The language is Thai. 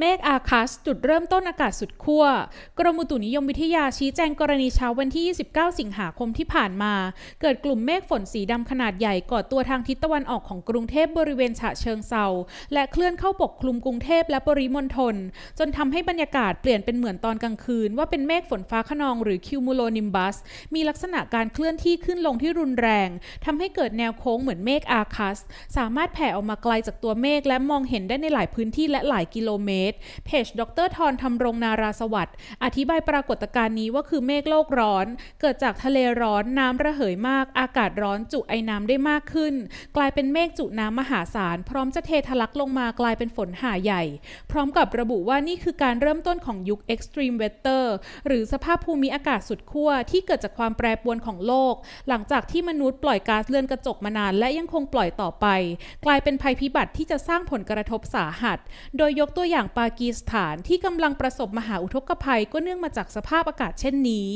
เมฆอาคัส จุดเริ่มต้นอากาศสุดขั้ว กรมอุตุนิยมวิทยาชี้แจงกรณีเช้าวันที่ 29 สิงหาคมที่ผ่านมา เกิดกลุ่มเมฆฝนสีดำขนาดใหญ่ก่อตัวทางทิศตะวันออกของกรุงเทพบริเวณฉะเชิงเซาและเคลื่อนเข้าปกคลุมกรุงเทพและปริมณฑลจนทำให้บรรยากาศเปลี่ยนเป็นเหมือนตอนกลางคืน ว่าเป็นเมฆฝนฟ้าขนองหรือคิวมูโลนิมบัส มีลักษณะการเคลื่อนที่ขึ้นลงที่รุนแรงทำให้เกิดแนวโค้งเหมือนเมฆอาคัส สามารถแผ่ออกมาไกลจากตัวเมฆและมองเห็นได้ในหลายพื้นที่และหลายกิโลเมตรเพจดรทรทำรงนาราสวัสดิ์อธิบายปรากฏการณ์นี้ว่าคือเมฆโลกร้อน เกิดจากทะเลร้อนน้ำระเหยมาก อากาศร้อนจุไอน้ำได้มากขึ้น กลายเป็นเมฆจุน้ำมหาศาล พร้อมจะเททะลักลงมากลายเป็นฝนหาใหญ่ พร้อมกับระบุว่านี่คือการเริ่มต้นของยุค Extreme Weather หรือสภาพภูมิอากาศสุดขั้วที่เกิดจากความแปรปรวนของโลก หลังจากที่มนุษย์ปล่อยก๊าซเรือนกระจกมานาน และยังคงปล่อยต่อไป กลายเป็นภัยพิบัติที่จะสร้างผลกระทบสาหัส โดยยกตัวอย่างปากีสถานที่กำลังประสบมหาอุทกภัยก็เนื่องมาจากสภาพอากาศเช่นนี้